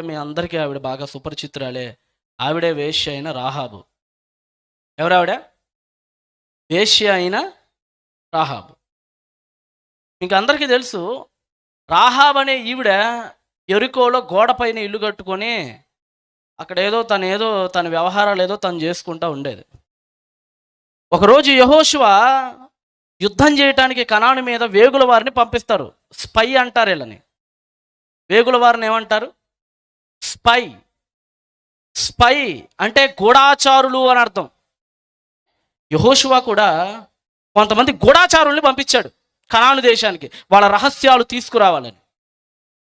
అంటే మీ అందరికీ ఆవిడ బాగా సుపరిచితురాలే. ఆవిడే వేశ్య అయిన రాహాబు. ఎవరావిడ? వేశ్య అయిన రాహాబు. మీకు అందరికీ తెలుసు రాహాబ్ అనే ఈవిడ ఎరుకోలో గోడపైన ఇల్లు కట్టుకొని అక్కడ ఏదో తను ఏదో తన వ్యవహారాలు ఏదో తను చేసుకుంటా ఉండేది. ఒకరోజు యహోశివ యుద్ధం చేయటానికి కణాను మీద వేగుల వారిని పంపిస్తారు. స్పై అంటారు వీళ్ళని. వేగుల వారిని ఏమంటారు? స్పై స్పై అంటే గూఢాచారులు అని అర్థం. యహోశివ కూడా కొంతమంది గూఢాచారుల్ని పంపించాడు కణాను దేశానికి. వాళ్ళ రహస్యాలు తీసుకురావాలని.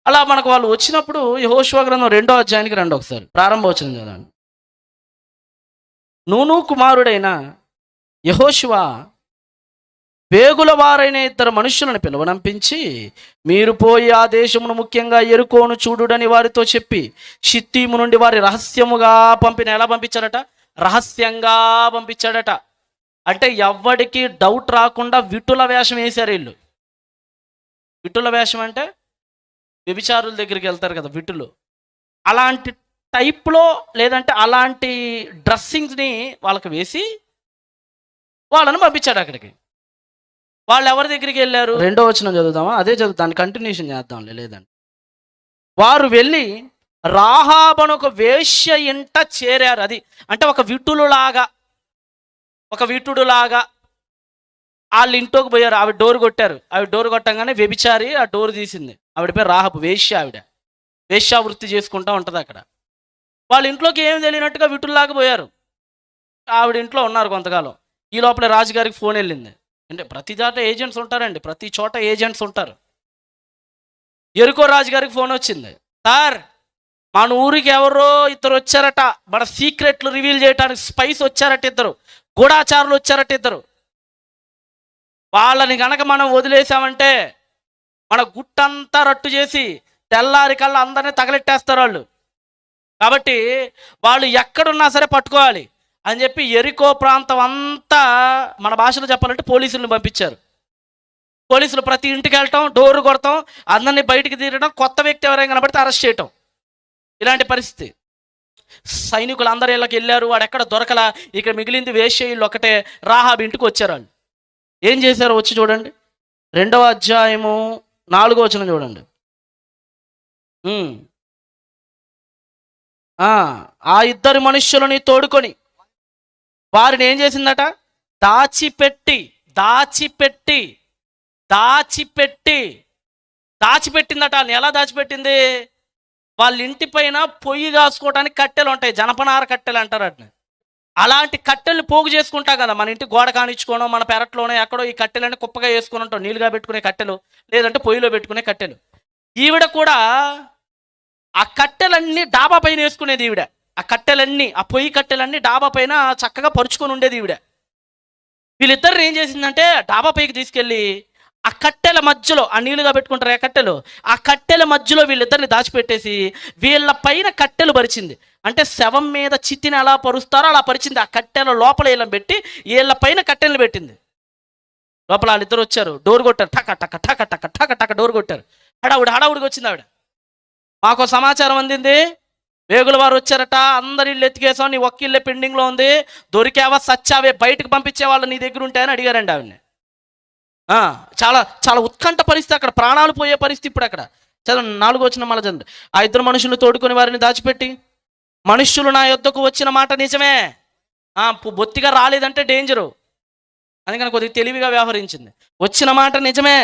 అలా మనకు వాళ్ళు వచ్చినప్పుడు యహోశివ గ్రంథం రెండో అధ్యాయానికి రండి ఒకసారి. ప్రారంభవచనం చదవండి. నూను కుమారుడైన యహోశివ వేగుల వారైన ఇద్దరు మనుషులను పిలువనంపించి మీరు పోయి ఆ దేశమును ముఖ్యంగా ఎరుకోను చూడుడని వారితో చెప్పి షిత్తీము నుండి వారి రహస్యముగా పంపిన ఎలా పంపించాడట? రహస్యంగా పంపించాడట. అంటే ఎవ్వడికి డౌట్ రాకుండా విటుల వేషం వేశారు వీళ్ళు. విటుల వేషం అంటే వ్యభిచారుల దగ్గరికి వెళ్తారు కదా విటులు. అలాంటి టైప్లో లేదంటే అలాంటి డ్రెస్సింగ్స్ని వాళ్ళకి వేసి వాళ్ళని పంపించాడు అక్కడికి. వాళ్ళు ఎవరి దగ్గరికి వెళ్ళారు? రెండో వచనం చదువుదామా? అదే చదువుతాను కంటిన్యూషన్ చేద్దాంలే లేదండి. వారు వెళ్ళి రాహాబను ఒక వేశ్య ఇంట చేరారు. అది అంటే ఒక విటులులాగా ఒక విటుడులాగా వాళ్ళ ఇంట్లోకి పోయారు. ఆవిడ డోర్ కొట్టారు. ఆవిడ డోర్ కొట్టంగానే వ్యభిచారి ఆ డోర్ తీసింది. ఆవిడ పేరు రాహబు వేశ్య ఆవిడ. వేశ్యా వృత్తి చేసుకుంటా ఉంటుంది అక్కడ. వాళ్ళ ఇంట్లోకి ఏం తెలియనట్టుగా విటుల్లాగా పోయారు. ఆవిడ ఇంట్లో ఉన్నారు కొంతకాలం. ఈ లోపల రాజుగారికి ఫోన్ వెళ్ళింది. అంటే ప్రతి చోట ఏజెంట్స్ ఉంటారండి. ప్రతి చోట ఏజెంట్స్ ఉంటారు. ఎరుకో రాజు గారికి ఫోన్ వచ్చింది. సార్ మన ఊరికి ఎవరో ఇద్దరు వచ్చారట. మన సీక్రెట్లు రివీల్ చేయడానికి స్పైస్ వచ్చారట ఇద్దరు. గూఢాచారులు వచ్చారట ఇద్దరు. వాళ్ళని గనక మనం వదిలేసామంటే మన గుట్టంతా రట్టు చేసి తెల్లారి కల్లా అందరినీ తగలెట్టేస్తారు వాళ్ళు. కాబట్టి వాళ్ళు ఎక్కడున్నా సరే పట్టుకోవాలి. అని చెప్పి ఎరికో ప్రాంతం అంతా మన భాషలో చెప్పాలంటే పోలీసులను పంపించారు. పోలీసులు ప్రతి ఇంటికి వెళ్ళటం డోరు కొడతాం అందరినీ బయటికి తీరడం కొత్త వ్యక్తి ఎవరైనా కనబడితే అరెస్ట్ చేయటం. ఇలాంటి పరిస్థితి. సైనికులు అందరూ ఇళ్ళకి వెళ్ళారు వాడు ఎక్కడ దొరకలా ఇక్కడ మిగిలింది వేశ్యయులు ఒకటే రాహాబ్ ఇంటికి వచ్చారు వాళ్ళు. ఏం చేశారో వచ్చి చూడండి. రెండవ అధ్యాయము నాలుగో వచ్చిన చూడండి. ఆ, ఆ ఇద్దరు మనుష్యులని తోడుకొని వారిని ఏం చేసిందట? దాచిపెట్టి దాచిపెట్టి దాచిపెట్టి దాచిపెట్టిందట. వాళ్ళని ఎలా దాచిపెట్టింది? వాళ్ళ ఇంటి పైన పొయ్యి కాసుకోవడానికి కట్టెలు ఉంటాయి. జనపనార కట్టెలు అంటారు వాటిని. అలాంటి కట్టెలు పోగు చేసుకుంటా కదా. మన ఇంటి గోడ కానిచ్చుకోవడం మన పెరట్లోనే ఎక్కడో ఈ కట్టెలన్నీ కుప్పగా వేసుకుని ఉంటాం. నీళ్ళుగా పెట్టుకునే కట్టెలు లేదంటే పొయ్యిలో పెట్టుకునే కట్టెలు. ఈవిడ కూడా ఆ కట్టెలన్నీ డాబా పైన వేసుకునేది ఈవిడ. ఆ కట్టెలన్నీ ఆ పొయ్యి కట్టెలన్నీ డాబా పైన చక్కగా పరుచుకొని ఉండేది ఈవిడ. వీళ్ళిద్దరు ఏం చేసిందంటే డాబా పైకి తీసుకెళ్ళి ఆ కట్టెల మధ్యలో ఆ నీళ్ళుగా పెట్టుకుంటారు ఆ కట్టెలు ఆ కట్టెల మధ్యలో వీళ్ళిద్దరిని దాచిపెట్టేసి వీళ్ళ పైన కట్టెలు పరిచింది. అంటే శవం మీద చిత్తిని ఎలా పరుస్తారో అలా పరిచింది. ఆ కట్టెల లోపల వీళ్ళని పెట్టి వీళ్ళ పైన కట్టెలు పెట్టింది. లోపల వాళ్ళిద్దరు వచ్చారు. డోర్ కొట్టారు. టక టక టక టక టక టక డోర్ కొట్టారు. హడావుడు హడావుడికి వచ్చింది ఆవిడ. మాకు సమాచారం అందింది. వేగుల వారు వచ్చారట అందరి ఇల్లు ఎత్తికేసాం నీ ఒక్క ఇల్లే పెండింగ్లో ఉంది దొరికావా సచ్చావే బయటకు పంపించే వాళ్ళు నీ దగ్గర ఉంటాయని అడిగారండి ఆవిడని. చాలా చాలా ఉత్కంఠ పరిస్థితి అక్కడ ప్రాణాలు పోయే పరిస్థితి ఇప్పుడు అక్కడ. చదవండి నాలుగు వచ్చిన మళ్ళీ చదవండి ఆ ఇద్దరు మనుషులు తోడుకొని వారిని దాచిపెట్టి మనుష్యులు నా యొద్దకు వచ్చిన మాట నిజమే. బొత్తిగా రాలేదంటే డేంజరు అందుకని కొద్దిగా తెలివిగా వ్యవహరించింది. వచ్చిన మాట నిజమే.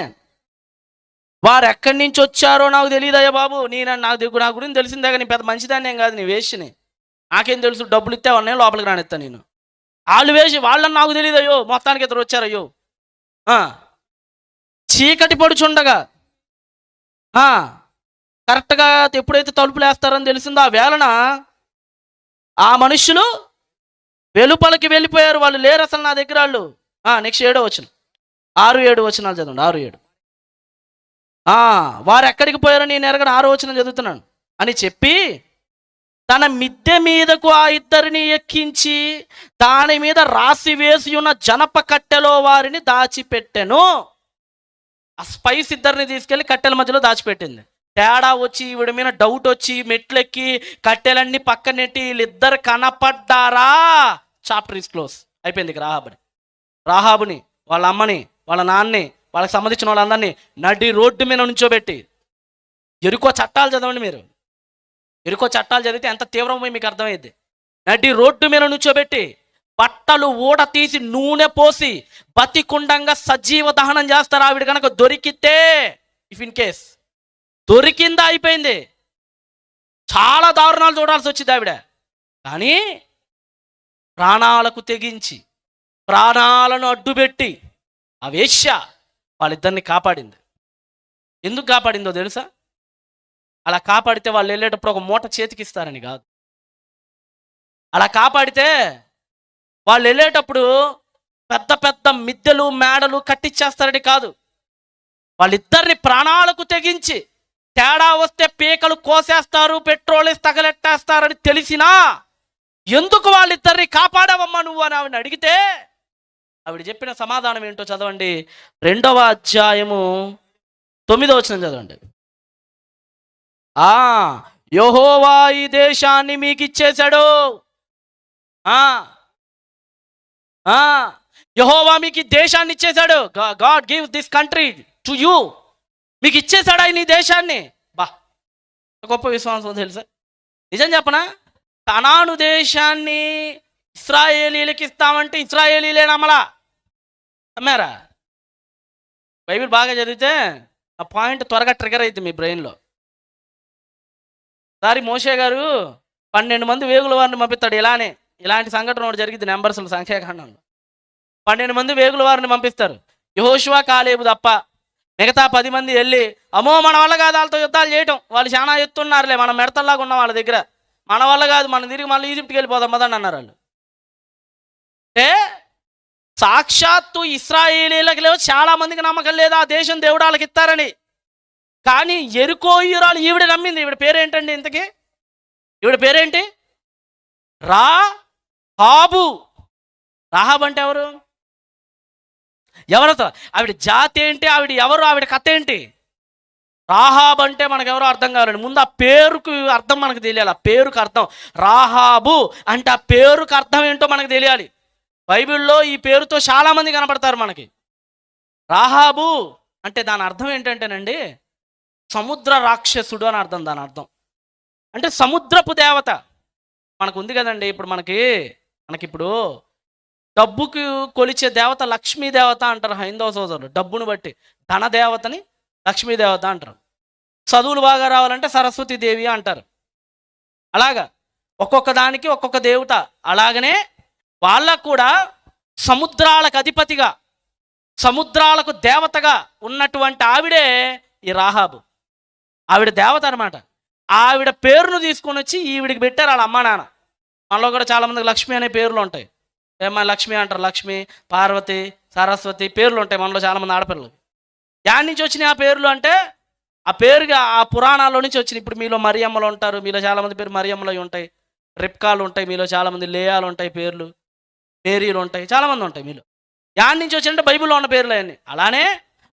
వారు ఎక్కడి నుంచి వచ్చారో నాకు తెలియదయ్యా బాబు. నేను నాకు దిగు- నా గురించి తెలిసిందే కానీ పెద్ద మంచిదాన్ని ఏం కాదు నీ వేషని నాకేం తెలుసు డబ్బులు ఇస్తే ఉన్నాయి లోపలికి రానిస్తా నేను. వాళ్ళు వేసి వాళ్ళని నాకు తెలియదు అయ్యో మొత్తానికి ఇద్దరు వచ్చారయ్యో. చీకటి పడుచుండగా కరెక్ట్గా ఎప్పుడైతే తలుపులు వేస్తారని తెలిసిందో ఆ వేళన ఆ మనుషులు వెలుపలికి వెళ్ళిపోయారు. వాళ్ళు లేరు అసలు నా దగ్గర వాళ్ళు. నెక్స్ట్ ఏడో వచ్చిన ఆరు ఏడు వచ్చినాలు చదవండి ఆరు ఏడు. వారు ఎక్కడికి పోయారో నేను ఎరగని ఆలోచన చదువుతున్నాను అని చెప్పి తన మిద్దె మీదకు ఆ ఇద్దరిని ఎక్కించి దాని మీద రాసి వేసి ఉన్న జనప కట్టెలో వారిని దాచిపెట్టెను. ఆ స్పైస్ ఇద్దరిని తీసుకెళ్ళి కట్టెల మధ్యలో దాచిపెట్టింది. తేడా వచ్చి ఈవిడ మీద డౌట్ వచ్చి మెట్లెక్కి కట్టెలన్నీ పక్కనెట్టి వీళ్ళిద్దరు కనపడ్డారా? చాప్టర్ ఇస్ క్లోజ్ అయిపోయింది రాహాబుని. రాహాబుని వాళ్ళ అమ్మని వాళ్ళ నాన్నని వాళ్ళకి సంబంధించిన వాళ్ళందరినీ నడి రోడ్డు మీద నుంచోబెట్టి. ఎరుకో చట్టాలు చదవండి మీరు. ఎరుకో చట్టాలు చదివితే ఎంత తీవ్రమో మీకు అర్థమైంది నడి రోడ్డు మీద నుంచోబెట్టి బట్టలు ఊడ తీసి నూనె పోసి బతికుండంగా సజీవ దహనం చేస్తారు ఆవిడ కనుక దొరికితే ఇఫ్ ఇన్ కేస్ దొరికిందా అయిపోయింది. చాలా దారుణాలు చూడాల్సి వచ్చింది ఆవిడ. కానీ ప్రాణాలకు తెగించి ప్రాణాలను అడ్డుపెట్టి ఆ వేశ్య వాళ్ళిద్దరిని కాపాడింది. ఎందుకు కాపాడిందో తెలుసా? అలా కాపాడితే వాళ్ళు వెళ్ళేటప్పుడు ఒక మూట చేతికిస్తారని కాదు. అలా కాపాడితే వాళ్ళు వెళ్ళేటప్పుడు పెద్ద పెద్ద మిద్దెలు మేడలు కట్టించేస్తారని కాదు. వాళ్ళిద్దరిని ప్రాణాలకు తెగించి తేడా వస్తే పీకలు కోసేస్తారు పెట్రోల్ తగలెట్టేస్తారని తెలిసినా ఎందుకు వాళ్ళిద్దరిని కాపాడావమ్మా నువ్వు అని ఆవిడ అడిగితే ఆవిడ చెప్పిన సమాధానం ఏంటో చదవండి. రెండవ అధ్యాయము తొమ్మిదో వచ్చిన చదవండి. ఆ యహోవా ఈ దేశాన్ని మీకు ఇచ్చేశాడు ఆ యహోవా మీకు ఈ దేశాన్ని ఇచ్చేశాడు. God give this country to you. మీకు ఇచ్చేశాడు ఆయన ఈ దేశాన్ని? బా గొప్ప విశ్వాసం తెలుసా? నిజం చెప్పనా? తనాను దేశాన్ని ఇస్రాయేలీలకి ఇస్తామంటే ఇస్రాయేలీలే నమ్మలా. నమ్మారా బైబిల్ బాగా చదివితే ఆ పాయింట్ త్వరగా ట్రిగర్ అవుతుంది మీ బ్రెయిన్లో. సారి మోషే గారు పన్నెండు మంది వేగుల వారిని పంపిస్తాడు ఇలానే. ఇలాంటి సంఘటన ఒకటి జరిగింది నెంబర్స్లో సంఖ్యాకాండంలో పన్నెండు మంది వేగుల వారిని పంపిస్తారు. యహోశివా కాలేబు తప్ప మిగతా పది మంది వెళ్ళి అమ్మో మన వల్ల కాదు వాళ్ళతో యుద్ధాలు చేయటం. వాళ్ళు చాలా ఎత్తున్నారులే మనం మెడతల్లాగా ఉన్నాం వాళ్ళ దగ్గర. మన వల్ల కాదు మనం తిరిగి మళ్ళీ ఈజిప్ట్కి వెళ్ళిపోదాం పదండి అన్నారు వాళ్ళు. అంటే సాక్షాత్తు ఇస్రాయేలీలకు లేవు చాలా మందికి నమ్మకం లేదు ఆ దేశం దేవుడాలకు ఇస్తారని. కానీ ఎరుకోయురాలు ఈవిడ నమ్మింది. ఈవిడ పేరేంటండి ఇంతకి? ఈవిడ పేరేంటి? రా హాబు. రాహాబ్ అంటే ఎవరు? ఎవరితో ఆవిడ జాతి ఏంటి? ఆవిడ ఎవరు? ఆవిడ కథ ఏంటి? రాహాబ్ అంటే మనకు ఎవరో అర్థం కావాలండి. ముందు ఆ పేరుకు అర్థం మనకు తెలియాలి. ఆ పేరుకు అర్థం. రాహాబు అంటే ఆ పేరుకు అర్థం ఏంటో మనకు తెలియాలి. బైబిల్లో ఈ పేరుతో చాలామంది కనపడతారు మనకి. రాహాబు అంటే దాని అర్థం ఏంటంటేనండి సముద్ర రాక్షసుడు అని అర్థం దాని అర్థం. అంటే సముద్రపు దేవత. మనకు ఉంది కదండి ఇప్పుడు మనకి మనకిప్పుడు డబ్బుకు కొలిచే దేవత లక్ష్మీ దేవత అంటారు హైందవ సోదరులు. డబ్బును బట్టి ధన దేవతని లక్ష్మీ దేవత అంటారు. చదువులు బాగా రావాలంటే సరస్వతి దేవి అంటారు. అలాగా ఒక్కొక్క దానికి ఒక్కొక్క దేవత. అలాగనే వాళ్ళకు కూడా సముద్రాలకు అధిపతిగా సముద్రాలకు దేవతగా ఉన్నటువంటి ఆవిడే ఈ రాహాబు. ఆవిడ దేవత అనమాట ఆవిడ పేరును తీసుకొని వచ్చి ఈవిడికి పెట్టారు వాళ్ళ అమ్మా నాన్న. మనలో కూడా చాలామందికి లక్ష్మి అనే పేర్లు ఉంటాయి. ఏమా లక్ష్మి అంటారు లక్ష్మి పార్వతి సరస్వతి పేర్లు ఉంటాయి మనలో చాలామంది ఆడపిల్లలు యాడ్ నుంచి వచ్చినాయి ఆ పేర్లు అంటే ఆ పేరుగా ఆ పురాణాల్లో నుంచి వచ్చినాయి. ఇప్పుడు మీలో మరియమ్మలు ఉంటారు మీలో చాలామంది పేరు మరియమ్మలు ఉంటాయి. రిప్కాలు ఉంటాయి మీలో చాలామంది లేయాలు ఉంటాయి పేర్లు. పేర్లు ఉంటాయి చాలామంది ఉంటాయి మీలో. యాడ్ నుంచి వచ్చిందంటే బైబిల్లో ఉన్న పేర్లు అవన్నీ అలానే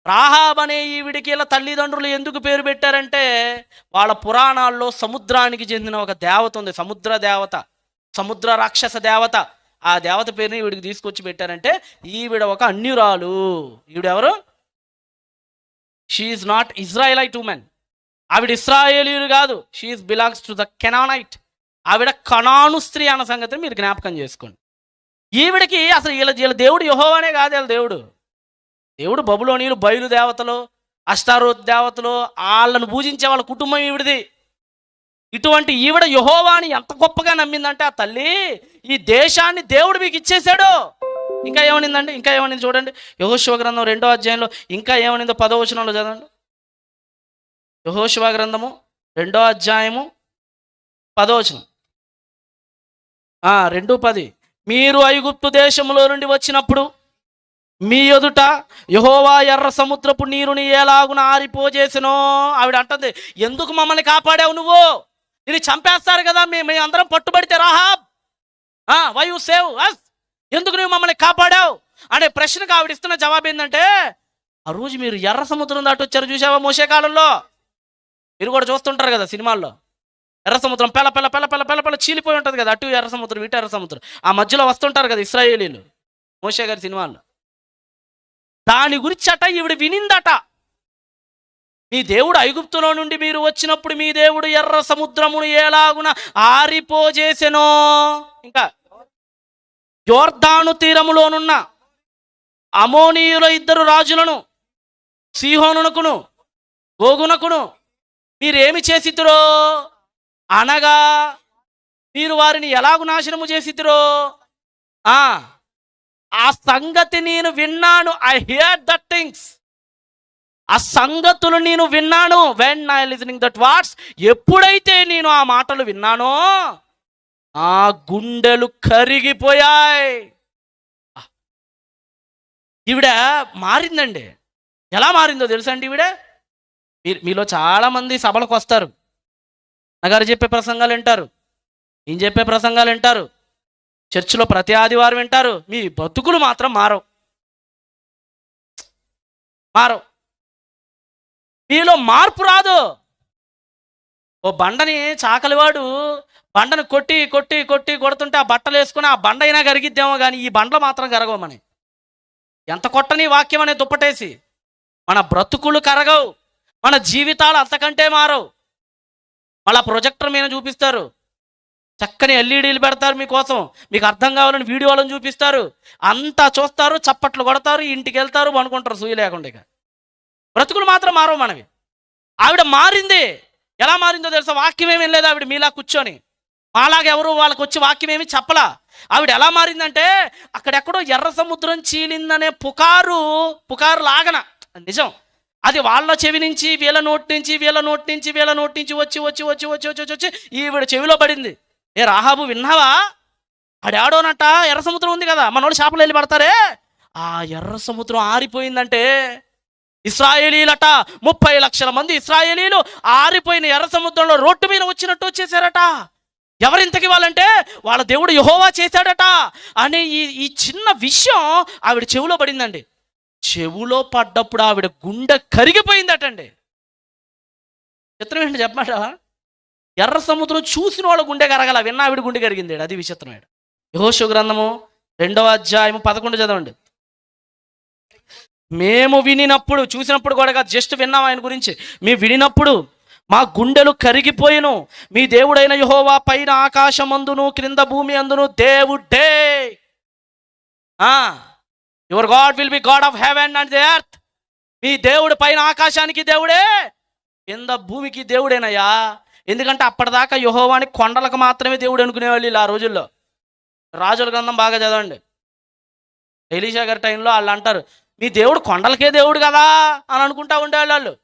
రాహాబ్ అనే ఈవిడికి ఇలా తల్లిదండ్రులు ఎందుకు పేరు పెట్టారంటే వాళ్ళ పురాణాల్లో సముద్రానికి చెందిన ఒక దేవత ఉంది సముద్ర దేవత సముద్ర రాక్షస దేవత. ఆ దేవత పేరుని ఈవిడికి తీసుకొచ్చి పెట్టారంటే ఈవిడ ఒక అన్యురాలు. ఈవిడ ఎవరు షీఈ్ నాట్ ఇజ్రాయలైట్ ఉమెన్ ఆవిడ ఇస్రాయేలీలు కాదు. She belongs to the Canaanite ఆవిడ కణాను స్త్రీ అన్న సంగతిని మీరు జ్ఞాపకం చేసుకోండి. ఈవిడికి అసలు వీళ్ళ వీళ్ళ దేవుడు యహోవానే కాదు వీళ్ళ దేవుడు. దేవుడు బబులోనీలు బయలు దేవతలు అష్టారో దేవతలు వాళ్ళను పూజించే వాళ్ళ కుటుంబం ఈవిడిది. ఇటువంటి ఈవిడ యహోవాని ఎంత గొప్పగా నమ్మిందంటే ఆ తల్లి ఈ దేశాన్ని దేవుడు మీకు ఇచ్చేశాడు. ఇంకా ఏమనిందండి? ఇంకా ఏమనింది చూడండి. యహోశివ గ్రంథం రెండో అధ్యాయంలో ఇంకా ఏమనిందో పదో వచనంలో చదవండి. యహోశివ గ్రంథము రెండో అధ్యాయము పదో వచనం. రెండు పది. మీరు ఐగుప్తు దేశంలో నుండి వచ్చినప్పుడు మీ ఎదుట యహోవా ఎర్ర సముద్రపు నీరుని ఎలాగున ఆరిపోజేసినో ఆవిడ అంటుంది ఎందుకు మమ్మల్ని కాపాడావు నువ్వు? నేను చంపేస్తారు కదా మేము మీ అందరం పట్టుబడితే Rahab. Why you save us ఎందుకు నువ్వు మమ్మల్ని కాపాడావు? అనే ప్రశ్నకు ఆవిడ ఇస్తున్న జవాబు ఏంటంటే ఆ రోజు మీరు ఎర్ర సముద్రం దాటి వచ్చారు చూసావా మోసే కాలంలో? మీరు కూడా చూస్తుంటారు కదా సినిమాల్లో. ఎర్ర సముద్రం పెల పెల పెల పెల పెల పెల చీలిపోయి ఉంటుంది కదా. అటు ఎర్ర సముద్రం ఇటు ఎర్ర సముద్రం. ఆ మధ్యలో వస్తుంటారు కదా ఇస్రాయేలీలు మోషే గారి సినిమాల్లో. దాని గురించి అట ఈవిడ వినిందట. మీ దేవుడు ఐగుప్తులో నుండి మీరు వచ్చినప్పుడు మీ దేవుడు ఎర్ర సముద్రమును ఎలాగున ఆరిపోజేసెనో. ఇంకా యోర్ధాను తీరములోనున్న అమోనీయుల ఇద్దరు రాజులను సీహోనునకును గోగునకును మీరేమి చేసితురో? అనగా మీరు వారిని ఎలాగు నాశనము చేసిద్దరో ఆ ఆ సంగతి నేను విన్నాను. ఐ హియర్ దట్ థింగ్స్ ఆ సంగతులు నేను విన్నాను. When I listening that what's ఎప్పుడైతే నేను ఆ మాటలు విన్నానో ఆ గుండెలు కరిగిపోయాయి. ఈవిడ మారిందండి. ఎలా మారిందో తెలుసండి ఈవిడ? మీరు మీలో చాలామంది సభలకు వస్తారు. నగారు చెప్పే ప్రసంగాలు వింటారు. నేను చెప్పే ప్రసంగాలు వింటారు. చర్చిలో ప్రతి ఆదివారం వింటారు. మీ బతుకులు మాత్రం మారవు. మారవు. మీలో మార్పు రాదు. ఓ బండని చాకలివాడు బండను కొట్టి కొట్టి కొట్టి కొడుతుంటే ఆ బట్టలు వేసుకుని ఆ బండ అయినా కరిగిద్దేమో కానీ ఈ బండలు మాత్రం కరగవు ఎంత కొట్టని వాక్యం అనే దుప్పటేసి మన బ్రతుకులు కరగవు. మన జీవితాలు అంతకంటే మారవు. మళ్ళీ ప్రొజెక్టర్ మీద చూపిస్తారు. చక్కని ఎల్ఈడీలు పెడతారు మీకోసం. మీకు అర్థం కావాలని వీడియోలను చూపిస్తారు. అంతా చూస్తారు చప్పట్లు కొడతారు ఇంటికి వెళ్తారు అనుకుంటారు సూయి లేకుండా ఇక. బ్రతుకులు మాత్రం మారవు మనవి. ఆవిడ మారింది. ఎలా మారిందో తెలుసా? వాక్యం ఏమీ లేదు ఆవిడ మీలా కూర్చొని. మాలాగా ఎవరు వాళ్ళకి వచ్చి వాక్యం ఏమి చెప్పలా. ఆవిడ ఎలా మారిందంటే అక్కడెక్కడో ఎర్ర సముద్రం చీలిందనే పుకారు పుకారు లాగన. నిజం. అది వాళ్ళ చెవి నుంచి వీళ్ళ నోటి నుంచి వీళ్ళ నోటి నుంచి వీళ్ళ నోటి నుంచి వచ్చి వచ్చి వచ్చి వచ్చి వచ్చి వచ్చి వచ్చి ఈవిడ చెవిలో పడింది. ఏ రాహాబు విన్నావా? ఆడాడోనట ఎర్ర సముద్రం ఉంది కదా మనోడు చేపలు వెళ్ళి పడతారే? ఆ ఎర్ర సముద్రం ఆరిపోయిందంటే ఇస్రాయేలీలట ముప్పై లక్షల మంది ఇస్రాయేలీలు ఆరిపోయిన ఎర్ర సముద్రంలో రోడ్డు మీద వచ్చినట్టు వచ్చేసారట. ఎవరింతకి వాళ్ళంటే వాళ్ళ దేవుడు యహోవా చేశాడట. అనే ఈ ఈ చిన్న విషయం ఆవిడ చెవిలో పడిందండి. చెవులో పడ్డప్పుడు ఆవిడ గుండె కరిగిపోయిందటండి. చిత్రం ఏంటి చెప్పమాట ఎర్ర సముద్రం చూసిన వాళ్ళ గుండె కరగల విన్న ఆవిడ గుండె కరిగింది అది విచిత్రమేడు యహోషు గ్రంథము రెండవ అధ్యాయము పదకొండు చదవండి. మేము వినినప్పుడు చూసినప్పుడు కూడా కాదు జస్ట్ విన్నాం ఆయన గురించి. మేము వినినప్పుడు మా గుండెలు కరిగిపోయిను. మీ దేవుడైన యహోవా పైన ఆకాశమందును క్రింద భూమి అందును దేవుడే. Your God will be God of heaven and the earth మీ దేవుడు పైన ఆకాశానికి దేవుడే. కింద భూమికి దేవుడేనయ్యా. ఎందుకంటే అప్పటిదాకా యహోవాని కొండలకు మాత్రమే దేవుడు అనుకునేవాళ్ళు ఆ రోజుల్లో. రాజుల గ్రంథం బాగా చదవండి. ఎలీషా గారి టైంలో వాళ్ళు అంటారు మీ దేవుడు కొండలకే దేవుడు కదా అని అనుకుంటా ఉండేవాళ్ళు వాళ్ళు.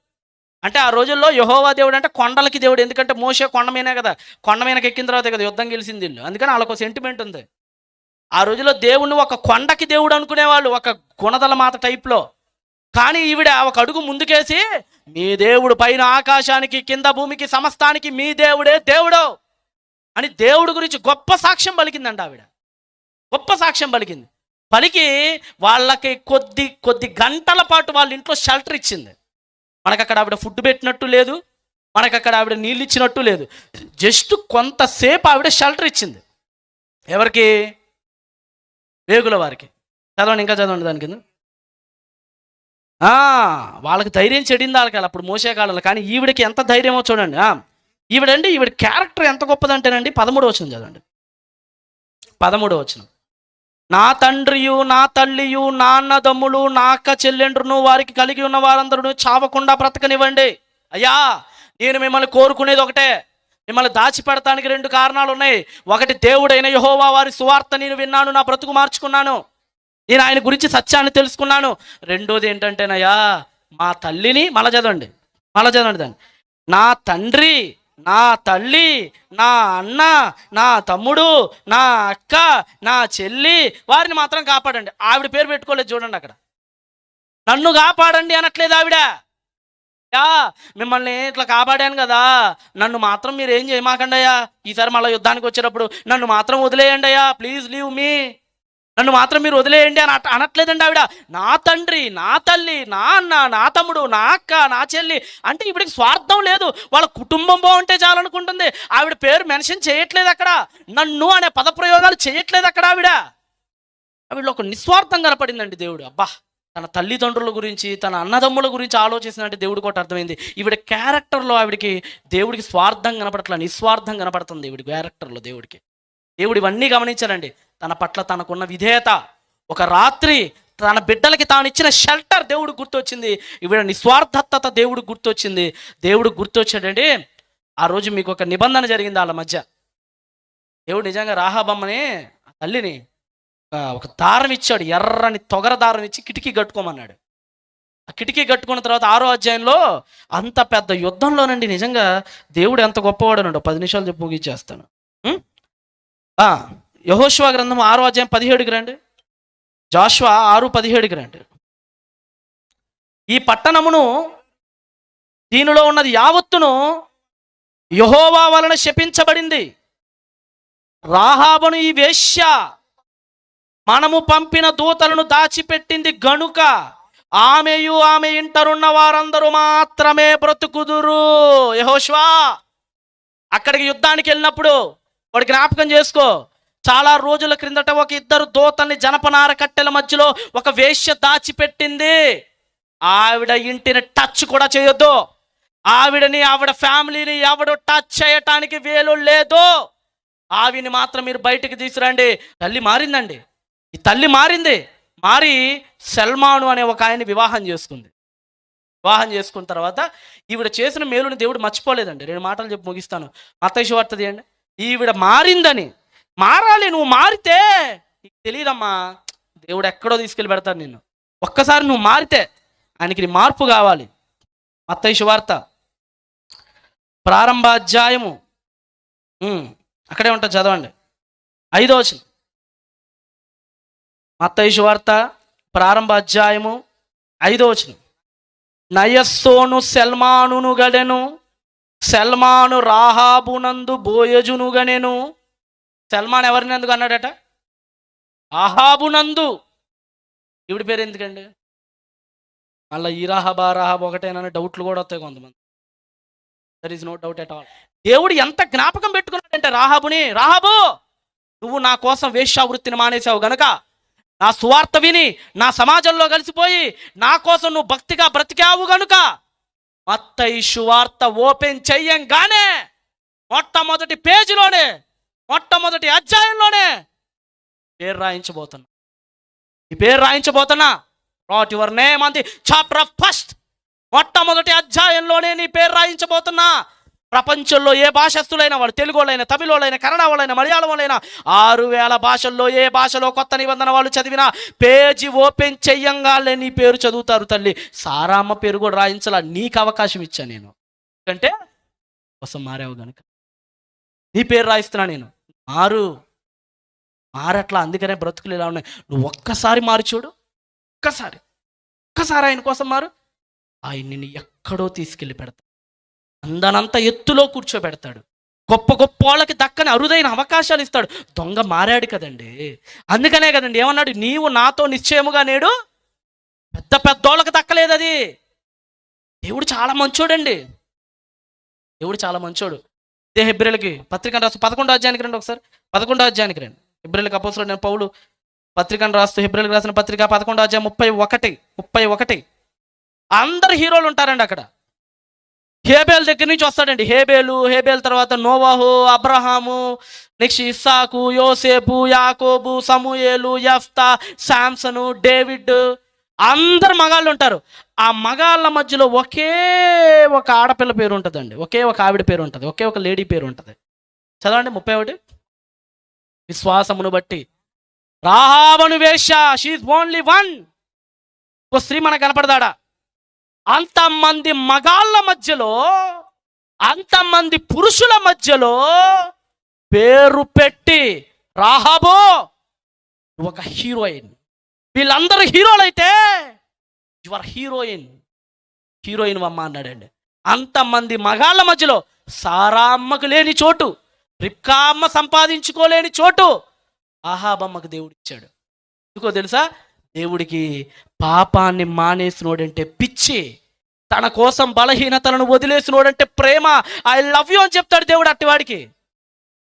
అంటే ఆ రోజుల్లో యహోవా దేవుడు అంటే కొండలకి దేవుడు. ఎందుకంటే మోసే కొండ మీనే కదా. కొండ మీదకి ఎక్కిన తర్వాత కదా యుద్ధం గెలిచింది వీళ్ళు. అందుకని వాళ్ళకు సెంటిమెంట్ ఉంది. ఆ రోజుల్లో దేవుణ్ణి ఒక కొండకి దేవుడు అనుకునేవాళ్ళు ఒక గుణదల మాత టైప్లో. కానీ ఈవిడ ఒక అడుగు ముందుకేసి మీ దేవుడు పైన ఆకాశానికి కింద భూమికి సమస్తానికి మీ దేవుడే దేవుడు అని దేవుడి గురించి గొప్ప సాక్ష్యం పలికిందండి ఆవిడ. గొప్ప సాక్ష్యం పలికింది. పలికి వాళ్ళకి కొద్ది కొద్ది గంటల పాటు వాళ్ళ ఇంట్లో షెల్టర్ ఇచ్చింది. మనకు అక్కడ ఆవిడ ఫుడ్ పెట్టినట్టు లేదు మనకు అక్కడ ఆవిడ నీళ్ళు ఇచ్చినట్టు లేదు. జస్ట్ కొంతసేపు ఆవిడ షెల్టర్ ఇచ్చింది. ఎవరికి? వేగుల వారికి. చదవండి ఇంకా చదవండి దాని కింద. వాళ్ళకి ధైర్యం చెడింది వాళ్ళకి అప్పుడు మోసే కాలంలో. కానీ ఈవిడకి ఎంత ధైర్యమో చూడండి. ఈవిడండి ఈవిడ క్యారెక్టర్ ఎంత గొప్పదంటేనండి పదమూడు వచ్చిన చదవండి. పదమూడు వచ్చిన నా తండ్రియు నా తల్లియు నాన్న తమ్ముడు నా అక్క చెల్లెండ్రును వారికి కలిగి ఉన్న వారందరూ చావకుండా బ్రతకనివ్వండి. అయ్యా నేను మిమ్మల్ని కోరుకునేది ఒకటే. మిమ్మల్ని దాచిపెడతానికి రెండు కారణాలు ఉన్నాయి ఒకటి దేవుడైన యహోవా వారి సువార్త నేను విన్నాను నా బ్రతుకు మార్చుకున్నాను. నేను ఆయన గురించి సత్యాన్ని తెలుసుకున్నాను. రెండోది ఏంటంటేనయ్యా మా తల్లిని మళ్ళా చదవండి మళ్ళా చదవండి దాన్ని. నా తండ్రి నా తల్లి నా అన్న నా తమ్ముడు నా అక్క నా చెల్లి వారిని మాత్రం కాపాడండి. ఆవిడ పేరు పెట్టుకోలేదు చూడండి అక్కడ. నన్ను కాపాడండి అనట్లేదు ఆవిడ. యా మిమ్మల్ని ఇట్లా కాపాడాను కదా. నన్ను మాత్రం మీరు ఏం చేయమాకండి అయ్యా. ఈసారి మళ్ళీ యుద్ధానికి వచ్చేటప్పుడు నన్ను మాత్రం వదిలేయండి అయ్యా. Please leave me. నన్ను మాత్రం మీరు వదిలేయండి అని అట- అనట్లేదండి ఆవిడ. నా తండ్రి నా తల్లి నా అన్న నా తమ్ముడు నా అక్క నా చెల్లి అంటే ఇప్పటికి స్వార్థం లేదు. వాళ్ళ కుటుంబం బాగుంటే చాలనుకుంటుంది ఆవిడ పేరు మెన్షన్ చేయట్లేదు అక్కడ. నన్ను అనే పదప్రయోగాలు చేయట్లేదు అక్కడ ఆవిడ. ఆవిడలో ఒక నిస్వార్థం కనపడిందండి దేవుడు. అబ్బా. తన తల్లిదండ్రుల గురించి తన అన్నదమ్ముల గురించి ఆలోచిస్తున్నట్టు దేవుడికి ఒకటి అర్థమైంది. ఈవిడ క్యారెక్టర్లో ఆవిడకి దేవుడికి స్వార్థం కనపడట్లా నిస్వార్థం కనపడుతుంది ఈవిడ క్యారెక్టర్లో దేవుడికి. దేవుడు ఇవన్నీ గమనించారండి తన పట్ల తనకున్న విధేయత. ఒక రాత్రి తన బిడ్డలకి తాను ఇచ్చిన షెల్టర్ దేవుడు గుర్తొచ్చింది. ఈవిడ నిస్వార్థత దేవుడు గుర్తొచ్చింది. దేవుడు గుర్తొచ్చాడండి. ఆ రోజు మీకు ఒక నిబంధన జరిగింది వాళ్ళ మధ్య. దేవుడు నిజంగా రాహాబమ్మని తల్లిని ఒక- దారం ఇచ్చాడు ఎర్రని తొగర దారం ఇచ్చి కిటికీ కట్టుకోమన్నాడు. ఆ కిటికీ కట్టుకున్న తర్వాత ఆరో అధ్యాయంలో అంత పెద్ద యుద్ధంలోనండి నిజంగా దేవుడు ఎంత గొప్పవాడనండి. పది నిమిషాలు చెప్పి ముగించేస్తాను ఉం? ఆ, గ్రంథం ఆరో అధ్యాయం పదిహేడుకి రండి. జాషువా ఆరు పదిహేడుకి రండి. ఈ పట్టణమును దీనిలో ఉన్నది యావత్తును యహోవా వలన శపించబడింది. రాహాబను ఈ వేశ్య మనము పంపిన దూతలను దాచిపెట్టింది గనుక ఆమెయు ఆమె ఇంటరున్న వారందరూ మాత్రమే బ్రతుకుదురు. యహోష్వా! అక్కడికి యుద్ధానికి వెళ్ళినప్పుడు వాడు జ్ఞాపకం చేసుకో చాలా రోజుల క్రిందట ఒక ఇద్దరు దూతల్ని జనపనార కట్టెల మధ్యలో ఒక వేశ్య దాచిపెట్టింది. ఆవిడ ఇంటిని టచ్ కూడా చేయొద్దు. ఆవిడని ఆవిడ ఫ్యామిలీని ఎవడు టచ్ చేయటానికి వేలు లేదు. ఆవిని మాత్రం మీరు బయటికి తీసురండి తల్లి మారిందండి. ఈ తల్లి మారింది. మారి సల్మాను అనే ఒక ఆయన్ని వివాహం చేసుకుంది. వివాహం చేసుకున్న తర్వాత ఈవిడ చేసిన మేలుని దేవుడు మర్చిపోలేదండి. రెండు మాటలు చెప్పి ముగిస్తాను. అత్తయ్య వార్త తీయండి. ఈవిడ మారిందని. మారాలి నువ్వు మారితే. నీకు తెలియదమ్మా దేవుడు ఎక్కడో తీసుకెళ్ళి పెడతాడు నిన్ను. ఒక్కసారి నువ్వు మారితే ఆయనకి నీ మార్పు కావాలి. అత్తయ్య వార్త ప్రారంభాధ్యాయము. అక్కడే ఉంటుంది చదవండి. ఐదో వచ్చింది మత్తయి వార్త ప్రారంభ అధ్యాయము ఐదో వచ్చిన నయస్సోను సెల్మానును గడెను సెల్మాను రాహాబునందు బోయజును గనెను సల్మాన్ ఎవరిని ఎందుకు అన్నాడట? అహాబునందు ఇవిడి పేరు ఎందుకండి? మళ్ళీ ఈ రాహాబా రాహాబ్ ఒకటేనని డౌట్లు కూడా వస్తాయి కొంతమంది. There is no doubt at all దేవుడు ఎంత జ్ఞాపకం పెట్టుకున్నాడంటే రాహాబుని రాహాబు నువ్వు నా కోసం వేశ్యావృత్తిని మానేశావు గనక నా సువార్త విని నా సమాజంలో కలిసిపోయి నా కోసం నువ్వు భక్తిగా బ్రతికావు గనుక మత్తయి సువార్త ఓపెన్ చెయ్యంగానే మొట్టమొదటి పేజీలోనే మొట్టమొదటి అధ్యాయంలోనే పేరు రాయించబోతున్నా. ఈ పేరు రాయించబోతున్నా. రాట్ యువర్ నేమ్ అంది చాప్టర్ ఆఫ్ ఫస్ట్ మొట్టమొదటి అధ్యాయంలోనే నీ పేరు రాయించబోతున్నా. ప్రపంచంలో ఏ భాషస్తులైనా వాళ్ళు తెలుగు వాళ్ళైనా తమిళ వాళ్ళైనా కన్నడ వాళ్ళైనా మలయాళం వాళ్ళైనా ఆరు వేల భాషల్లో ఏ భాషలో కొత్త నిబంధన వాళ్ళు చదివినా పేజీ ఓపెన్ చెయ్యంగానే నీ పేరు చదువుతారు తల్లి. సారామ్మ పేరు కూడా రాయించాల? నీకు అవకాశం ఇచ్చా నేను. ఎందుకంటే కోసం మారావు గనుక. నీ పేరు రాయిస్తున్నా నేను. మారు. మారట్లా అందుకనే బ్రతుకులు ఇలా ఉన్నాయి. నువ్వు ఒక్కసారి మారు చూడు. ఒక్కసారి. ఒక్కసారి ఆయన కోసం మారు. ఆయన నిన్ను ఎక్కడో తీసుకెళ్ళి పెడతా. అందనంత ఎత్తులో కూర్చోబెడతాడు. గొప్ప గొప్ప వాళ్ళకి దక్కని అరుదైన అవకాశాలు ఇస్తాడు. దొంగ మారాడు కదండి. అందుకనే కదండి ఏమన్నాడు? నీవు నాతో నిశ్చయముగా నేడు పెద్ద పెద్దోళ్ళకి దక్కలేదు అది. దేవుడు చాలా మంచోడండి. దేవుడు చాలా మంచోడు. ఇదే హెబ్రిలకి పత్రికను రాస్తూ పదకొండో అధ్యాయానికి రండి ఒకసారి. పదకొండో అధ్యాయానికి రండి. హెబ్రిలకి అపోసలో నేను పౌలు పత్రికను రాస్తూ హెబ్రిల్కి రాసిన పత్రిక పదకొండో అధ్యాయం ముప్పై ఒకటి ముప్పై ఒకటి. అందరు హీరోలు ఉంటారండి అక్కడ. హేబేల్ దగ్గర నుంచి వస్తాడండి. హేబేలు హేబేల్ తర్వాత నోవాహు అబ్రహాము నెక్స్ట్ ఇస్సాకు యోసేపు యాకోబు సమూయేలు యఫ్తా శాంసను డేవిడ్ అందరు మగాళ్ళు ఉంటారు. ఆ మగాళ్ళ మధ్యలో ఒకే ఒక ఆడపిల్ల పేరు ఉంటుందండి. ఒకే ఒక ఆవిడ పేరు ఉంటుంది. ఒకే ఒక లేడీ పేరు ఉంటుంది. చదవండి ముప్పై ఒకటి. విశ్వాసమును బట్టి. రాహాబను వేష షీఈ్ ఓన్లీ వన్ ఒక స్త్రీ మనకు కనపడదాడా అంతమంది మగాళ్ళ మధ్యలో అంతమంది పురుషుల మధ్యలో పేరు పెట్టి రాహాబో ఒక హీరోయిన్. వీళ్ళందరూ హీరోలైతే యువర్ హీరోయిన్. హీరోయిన్ అమ్మ అన్నాడండి. అంతమంది మగాళ్ళ మధ్యలో సారామ్మకు లేని చోటు రిప్కా అమ్మ సంపాదించుకోలేని చోటు ఆహాబమ్మకు దేవుడు ఇచ్చాడు తెలుసా? దేవుడికి పాపాన్ని మానేసినోడంటే పిచ్చి తన కోసం బలహీనతలను వదిలేసినోడంటే ప్రేమ. ఐ లవ్ యూ అని చెప్తాడు దేవుడు అట్టివాడికి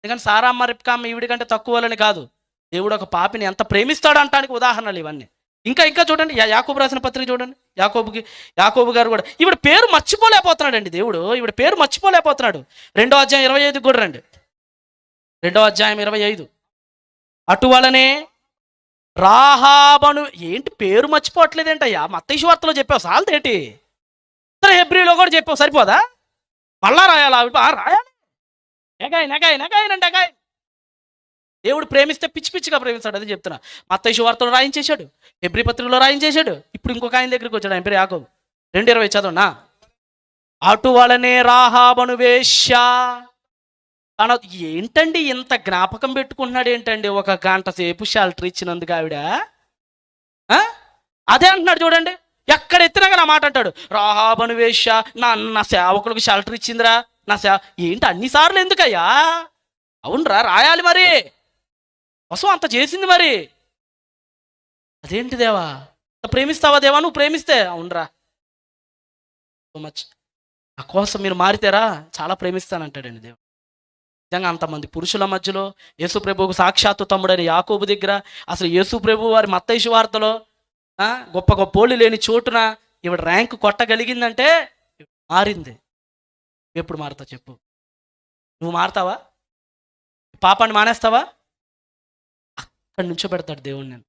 ఎందుకంటే సారామ్మ రిప్కామ్మ ఈవిడి కంటే తక్కువలని కాదు. దేవుడు ఒక పాపిని ఎంత ప్రేమిస్తాడు అంటానికి ఉదాహరణలు ఇవన్నీ. ఇంకా ఇంకా చూడండి యా- యాకోబు రాసిన పత్రిక చూడండి. యాకోబుకి యాకోబు గారు కూడా ఈవిడ పేరు మర్చిపోలేకపోతున్నాడు అండి దేవుడు. ఈవిడ పేరు మర్చిపోలేకపోతున్నాడు. రెండో అధ్యాయం ఇరవై ఐదుకి కూడా రండి. రెండో అధ్యాయం ఇరవై ఐదు. అటువలనే రాహాబను ఏంటి పేరు మర్చిపోవట్లేదేంటయ్యా? మత్తయి వార్తలో చెప్పావు సాల్దేటి సరే హెబ్రిలో కూడా చెప్పావు సరిపోదా? మళ్ళా రాయాలా? రాయాలి. నెగాయి నెగాయి నెగాయి రండి నెగాయి దేవుడు ప్రేమిస్తే పిచ్చి పిచ్చిగా ప్రేమిస్తాడు అది చెప్తున్నా. మత్తయి వార్తలో రాయించేశాడు హెబ్రి పత్రికలో రాయించేశాడు. ఇప్పుడు ఇంకొక ఆయన దగ్గరికి వచ్చాడు ఆయన పేరు యాకోబు. రెండు ఇరవై చదవనా అటు వలనే రాహాబను వేశ్యా. తన ఏంటండి ఇంత జ్ఞాపకం పెట్టుకుంటున్నాడు ఏంటండి ఒక గంట సేపు షెల్టర్ ఇచ్చినందుకు ఆవిడ? అదే అంటున్నాడు చూడండి. ఎక్కడ ఎత్తినా కానీ మాట అంటాడు. రాహాబను వేష నా నా సేవకులకు షెల్టర్ ఇచ్చిందిరా. నా సేవ ఏంటి అన్నిసార్లు ఎందుకయ్యా? అవునరా రాయాలి మరి. కోసం అంత చేసింది మరి. అదేంటి దేవా? అంత ప్రేమిస్తావా దేవా? నువ్వు ప్రేమిస్తే. అవునరా. సో మచ్ నా కోసం మీరు మారితేరా చాలా ప్రేమిస్తానంటాడండి దేవుడు నిజంగా అంతమంది పురుషుల మధ్యలో యేసు ప్రభువుకు సాక్షాత్తు తమ్ముడైన యాకోబు దగ్గర అసలు యేసు ప్రభు వారి మత్తైసు వార్తలో గొప్ప గొప్ప గొప్పోళ్ళు లేని చోటున ఈవిడ ర్యాంక్ కొట్టగలిగిందంటే మారింది. ఎప్పుడు మారుతా చెప్పు. నువ్వు మారుతావా? పాపాన్ని మానేస్తావా? అక్కడి నుంచో పెడతాడు దేవుడు నేను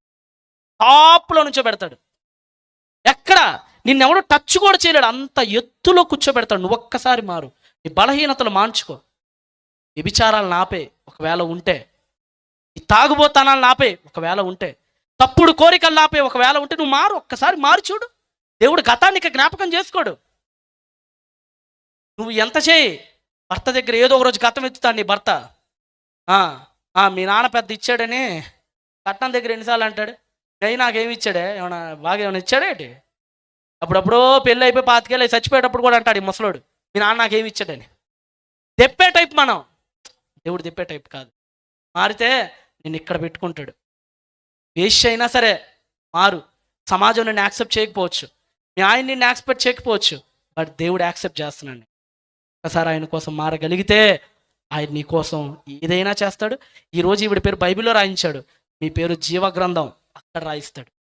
టాప్లో నుంచో పెడతాడు. ఎక్కడ? నిన్నెవడో టచ్ కూడా చేయలేడు. అంత ఎత్తులో కూర్చోబెడతాడు. నువ్వు ఒక్కసారి మారు. నీ బలహీనతలు మాంచుకో వ్యభిచారాలు నాపే ఒకవేళ ఉంటే. ఈ తాగుబోతానాలు నాపే ఒకవేళ ఉంటే. తప్పుడు కోరికలు నాపే ఒకవేళ ఉంటే నువ్వు మారు ఒక్కసారి మారు చూడు. దేవుడు గతానికి జ్ఞాపకం చేసుకోడు. నువ్వు ఎంత చేయి? భర్త దగ్గర ఏదో ఒక రోజు గతం ఎత్తుతాను నీ భర్త. మీ నాన్న పెద్ద ఇచ్చాడని కట్నం దగ్గర ఎన్నిసార్లు అంటాడు? అయ్యి నాకేమి ఇచ్చాడే? ఏమన్నా బాగా ఏమైనా ఇచ్చాడేటి అప్పుడప్పుడు పెళ్ళి అయిపోయి పాతికేళ్ళి చచ్చిపోయేటప్పుడు కూడా అంటాడు ఈ ముసలోడు. మీ నాన్న నాకేమి ఇచ్చాడని. తెప్పే టైప్ మనం. దేవుడు తిప్పే టైప్ కాదు. మారితే నేను ఇక్కడ పెట్టుకుంటాడు. వేష్య అయినా సరే మారు. సమాజం నేను యాక్సెప్ట్ చేయకపోవచ్చు. మీ ఆయన నిన్ను యాక్సెప్ట్ చేయకపోవచ్చు. బట్ దేవుడు యాక్సెప్ట్ చేస్తున్నాను ఒకసారి ఆయన కోసం మారగలిగితే ఆయన నీ కోసం ఏదైనా చేస్తాడు. ఈరోజు ఈవిడ పేరు బైబిల్లో రాయించాడు. మీ పేరు జీవ గ్రంథం. అక్కడ రాయిస్తాడు.